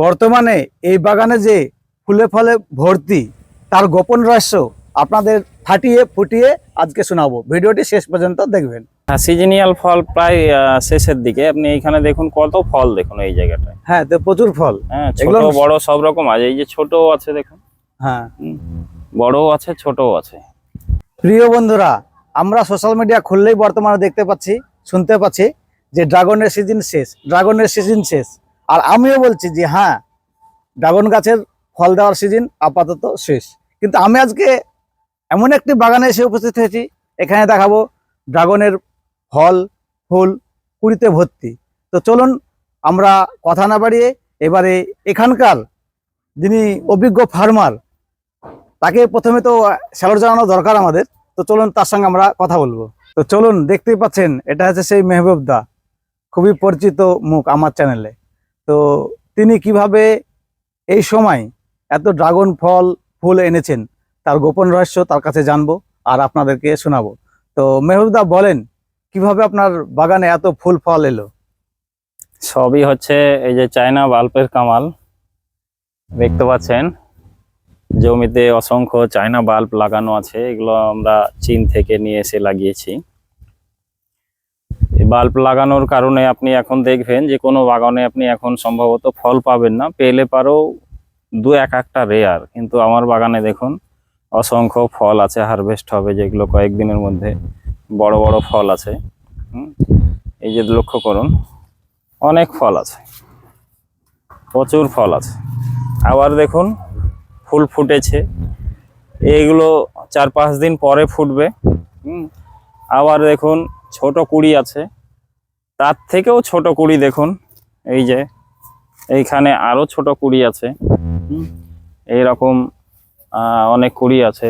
বর্তমানে এই বাগানে যে ফুলে ফলে ভর্তি তার গোপন রহস্য আপনাদের ফাটিয়ে ফুটিয়ে আজকে শোনাবো। ভিডিওটি শেষ পর্যন্ত দেখবেন। সিজনিয়াল ফল প্রায় শেষের দিকে। আপনি এইখানে দেখুন কত ফল দেখুন এই জায়গাটায়। হ্যাঁ তো প্রচুর ফল। হ্যাঁ ছোট বড় সব রকম আছে। এই যে ছোট আছে দেখুন। হ্যাঁ। বড়ও আছে ছোটও আছে। প্রিয় বন্ধুরা আমরা সোশ্যাল মিডিয়া খুললেই বর্তমানে দেখতে পাচ্ছি শুনতে পাচ্ছি যে ড্রাগনের সিজন শেষ ড্রাগনের সিজন শেষ। আর আমিও বলছি যে হ্যাঁ ড্রাগন গাছের ফল দেওয়ার সিজন আপাতত শেষ। কিন্তু আমি আজকে এমন একটি বাগানে এসে উপস্থিত হয়েছি, এখানে দেখাবো ড্রাগনের ফল, ফুল কুড়িতে ভর্তি। তো চলুন, আমরা কথা না বাড়িয়ে এবারে এখানকার যিনি অভিজ্ঞ ফার্মার তাকে প্রথমে তো স্যালুট জানানো দরকার আমাদের। তো চলুন, তার সঙ্গে আমরা কথা বলব। তো চলুন, দেখতেই পাচ্ছেন, এটা হচ্ছে সেই মেহবুব দা খুবই পরিচিত মুখ আমার চ্যানেলে তো তিনি কীভাবে এই সময় এত ড্রাগন ফল, ফুল এনেছেন, তার গোপন রহস্য তার কাছে জানব আর আপনাদেরকে শোনাবো। তো মেহবুব দা বলেন, কীভাবে আপনার বাগানে এত ফুল, ফল এলো? সবই হচ্ছে এই যে চায়না বাল্বের কামাল, দেখতে পাচ্ছেন, জমিতে অসংখ্য চায়না বাল্ব লাগানো আছে, এগুলো আমরা চীন থেকে নিয়ে এসে লাগিয়েছি। এই বাল্ব লাগানোর কারণে আপনি এখন দেখবেন যে কোনো বাগানে আপনি এখন সম্ভবত ফল পাবেন না। পেলে পারেও দু এক একটা রেয়ার কিন্তু আমার বাগানে দেখুন অসংখ্য ফল আছে হারভেস্ট হবে যেগুলো কয়েকদিনের মধ্যে বড় বড় ফল আছে। এই যে লক্ষ্য করুন, অনেক ফল আছে, প্রচুর ফল আছে। আবার দেখুন ফুল ফুটেছে, এইগুলো চার পাঁচ দিন পরে ফুটবে। আবার দেখুন ছোট কুড়ি আছে। তার থেকেও ছোট কুড়ি দেখুন। এই যে এইখানে আরও ছোট কুড়ি আছে। হুম, এইরকম আহ, অনেক কুড়ি আছে।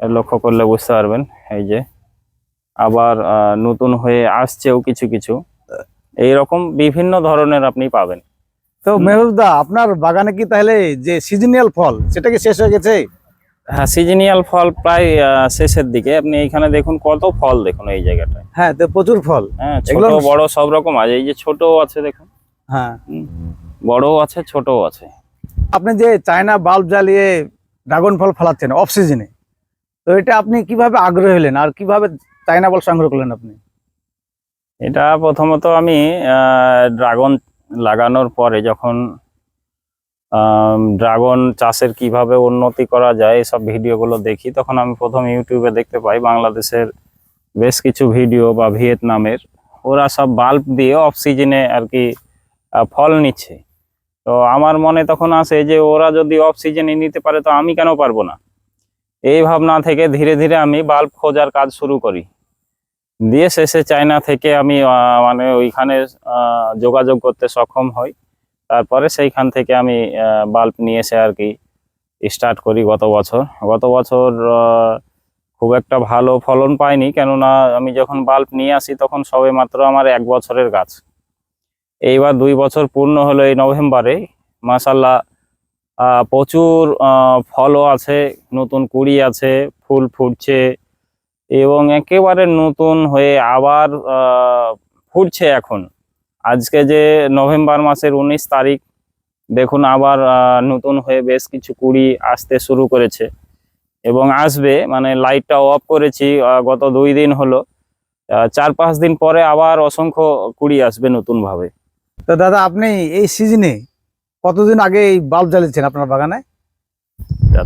লক্ষ্য করলে বুঝতে পারবেন। এই যে আবার নতুন হয়ে আসছেও কিছু কিছু। এই রকম বিভিন্ন ধরনের আপনি পাবেন। তো মেহবুব দা আপনার বাগানে কি তাহলে যে সিজনিয়াল ফল সেটা কি শেষ হয়ে গেছে? হ্যাঁ সিজনিয়াল ফল প্রায় শেষের দিকে। আপনি এইখানে দেখুন কত ফল দেখুন এই জায়গাটায়। হ্যাঁ তো প্রচুর ফল। হ্যাঁ ছোট বড় সব রকম আছে। এই যে ছোট আছে দেখুন। হ্যাঁ। বড়ও আছে ছোটও আছে। আপনি যে চায়না বাল্ব জ্বালিয়ে ড্রাগন ফল ফলাচ্ছেন অফ সিজনে তো এটা আপনি কীভাবে আগ্রহী হলেন? আর কীভাবে চায়না বল সংগ্রহ করলেন আপনি? এটা প্রথমত আমি ড্রাগন লাগানোর পরে যখন ড্রাগন চাষের কীভাবে উন্নতি করা যায় এসব ভিডিওগুলো দেখি তখন আমি প্রথম ইউটিউবে দেখতে পাই বাংলাদেশের বেশ কিছু ভিডিও বা ভিয়েতনামের, ওরা সব বাল্ব দিয়ে অফ সিজনে আর কি ফল নিচ্ছে। তো আমার মনে তখন আসে যে ওরা যদি অফ নিতে পারে তো আমি কেন পারব না? এই ভাবনা থেকে ধীরে ধীরে আমি বাল্ব খোঁজার কাজ শুরু করি। দিয়ে শেষে চায়না থেকে আমি মানে ওইখানে যোগাযোগ করতে সক্ষম হই। তারপরে সেইখান থেকে আমি বাল্ব নিয়ে এসে আর কি স্টার্ট করি গত বছর। গত বছর খুব একটা ভালো ফলন পাইনি, কেননা আমি যখন বাল্ব নিয়ে আসি তখন সবে মাত্র আমার এক বছরের গাছ। এইবার দুই বছর পূর্ণ হলো এই নভেম্বরে। মাসাল্লাহ প্রচুর ফলও আছে, নতুন কুড়ি আছে, ফুল ফুটছে এবং একেবারে নতুন হয়ে আবার ফুটছে এখন। আজকে যে নভেম্বর মাসের উনিশ তারিখ, দেখুন আবার নতুন হয়ে বেশ কিছু কুড়ি আসতে শুরু করেছে। এবং আসবে মানে লাইটটা অফ করেছি গত দুই দিন হলো। চার পাঁচ দিন পরে আবার অসংখ্য কুড়ি আসবে নতুন ভাবে তো দাদা আপনি এই সিজনে কতদিন আগে এই বাল্ব জ্বালিয়েছেন আপনার বাগানে?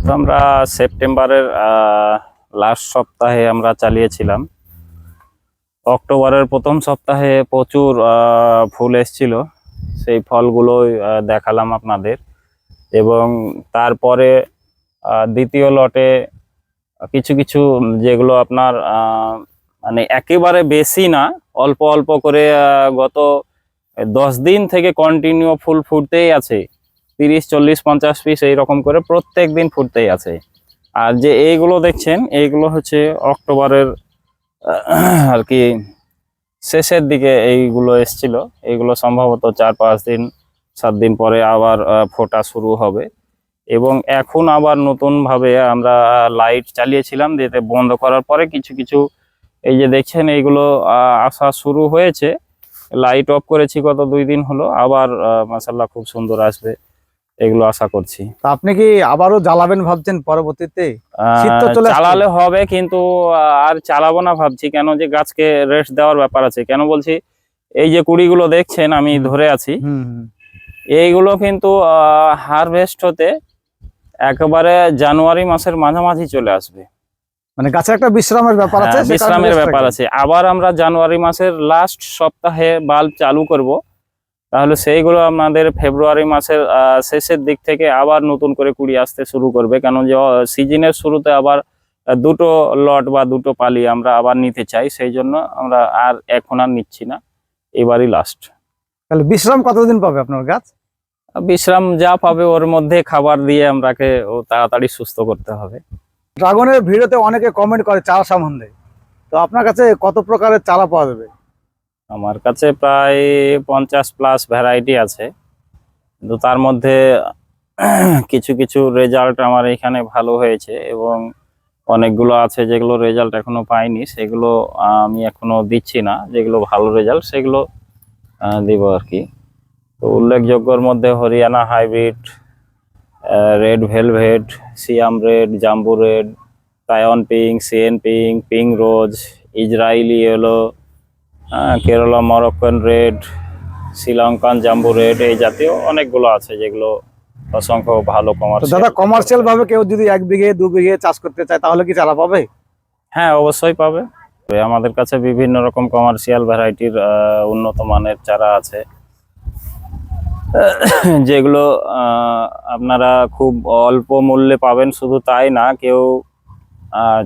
তো আমরা সেপ্টেম্বরের লাস্ট সপ্তাহে আমরা চালিয়েছিলাম। অক্টোবরের প্রথম সপ্তাহে প্রচুর ফুল এসছিল। সেই ফলগুলোই দেখালাম আপনাদের। এবং তারপরে দ্বিতীয় লটে কিছু কিছু যেগুলো আপনার মানে একেবারে বেশি না, অল্প অল্প করে গত দশ দিন থেকে কন্টিনিউ ফুল ফুটতেই আছে। তিরিশ, চল্লিশ, পঞ্চাশ পিস এইরকম করে প্রত্যেক দিন ফুটতেই আছে। আর যে এইগুলো দেখছেন, এইগুলো হচ্ছে অক্টোবরের আর কি শেষের দিকে এইগুলো এসছিল। এইগুলো সম্ভবত চার পাঁচ দিন, সাত দিন পরে আবার ফোটা শুরু হবে। এবং এখন আবার নতুনভাবে আমরা লাইট চালিয়েছিলাম যেতে বন্ধ করার পরে কিছু কিছু এই যে দেখছেন এইগুলো আসা শুরু হয়েছে। লাইট অফ করেছি গত দুই দিন হলো আবার মাসাল্লাহ খুব সুন্দর আসবে। এগুলো আশা করছি। আপনি কি আবারও জ্বালাবেন ভাবছেন পরবর্তীতে। চালালে হবে কিন্তু আর চালাবো না ভাবছি কেন যে গাছকে রেস্ট দেওয়ার ব্যাপার আছে। কেন বলছি এই যে কুড়িগুলো দেখছেন আমি ধরে আছি। এইগুলো কিন্তু হারভেস্ট হতে একেবারে জানুয়ারি মাসের মাঝামাঝি চলে আসবে। মানে গাছের একটা বিশ্রামের ব্যাপার আছে হ্যাঁ, কারণে বিশ্রামের ব্যাপার আছে। আবার আমরা জানুয়ারি মাসের লাস্ট সপ্তাহে বাল্ব চালু করব। তাহলে সেইগুলো আমাদের ফেব্রুয়ারি মাসের শেষের দিক থেকে আবার নতুন করে কুড়ি আসতে শুরু করবে। কেন যে সিজনের শুরুতে আবার দুটো লট বা দুটো পালি আমরা আবার নিতে চাই। সেই জন্য আমরা আর এখন আর নিচ্ছি না। এবারই লাস্ট তাহলে বিশ্রাম কতদিন পাবে আপনার গাছ? বিশ্রাম যা পাবে ওর মধ্যে খাবার দিয়ে আমরাকে ও তাড়াতাড়ি সুস্থ করতে হবে। ড্রাগনের ভিডিওতে অনেকে কমেন্ট করে চারা সম্বন্ধে। তো আপনার কাছে কত প্রকারের চারা পাওয়া যাবে? আমার কাছে প্রায় পঞ্চাশ প্লাস ভ্যারাইটি আছে। কিন্তু তার মধ্যে কিছু কিছু রেজাল্ট আমার এখানে ভালো হয়েছে এবং অনেকগুলো আছে যেগুলো রেজাল্ট এখনও পাইনি। সেগুলো আমি এখনও দিচ্ছি না। যেগুলো ভালো রেজাল্ট সেগুলো দিব আর কি। তো উল্লেখযোগ্যর মধ্যে Haryana hybrid red velvet Siam red jumbo red Taiwan pink CN pink pink rose Israeli হ্যাঁ, Kerala Moroccan red Sri Lankan Jambu red এই জাতীয় অনেকগুলো আছে যেগুলো অসংখ্য ভালো কমার্শিয়াল দাদা কমার্শিয়াল ভাবে কেউ যদি এক বিঘে দু বিঘে চাষ করতে চায় তাহলে কি চারা পাবে? হ্যাঁ অবশ্যই পাবে। আমাদের কাছে বিভিন্ন রকম কমার্শিয়াল ভ্যারাইটির উন্নত মানের চারা আছে। যেগুলো আপনারা খুব অল্প মূল্যে পাবেন, শুধু তাই না, কেউ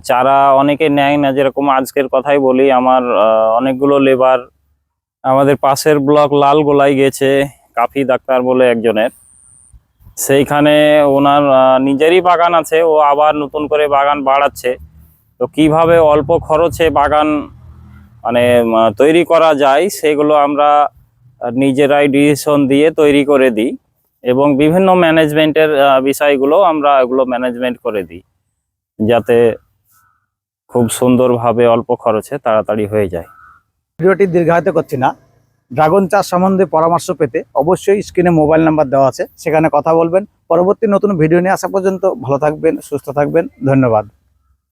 চারা অনেকে নেয় না, যেরকম আজকের কথাই বলি, আমার অনেকগুলো লেবার আমাদের পাশের ব্লক লাল লালগোলাই গেছে, কাফি ডাক্তার বলে একজনের। সেইখানে ওনার নিজেরই বাগান আছে, ও আবার নতুন করে বাগান বাড়াচ্ছে। তো কীভাবে অল্প খরচে বাগান মানে তৈরি করা যায়, সেগুলো আমরা আহ, নিজেরাই ডিসিশন দিয়ে তৈরি করে দিই এবং বিভিন্ন ম্যানেজমেন্টের বিষয়গুলো আমরা এগুলো ম্যানেজমেন্ট করে দিই যাতে খুব সুন্দরভাবে অল্প খরচে তাড়াতাড়ি হয়ে যায়। ভিডিওটি দীর্ঘায়িত করছি না। ড্রাগন চাষ সম্বন্ধে পরামর্শ পেতে অবশ্যই স্ক্রিনে মোবাইল নাম্বার দেওয়া আছে। সেখানে কথা বলবেন। পরবর্তী নতুন ভিডিও নিয়ে আসা পর্যন্ত ভালো থাকবেন সুস্থ থাকবেন। ধন্যবাদ।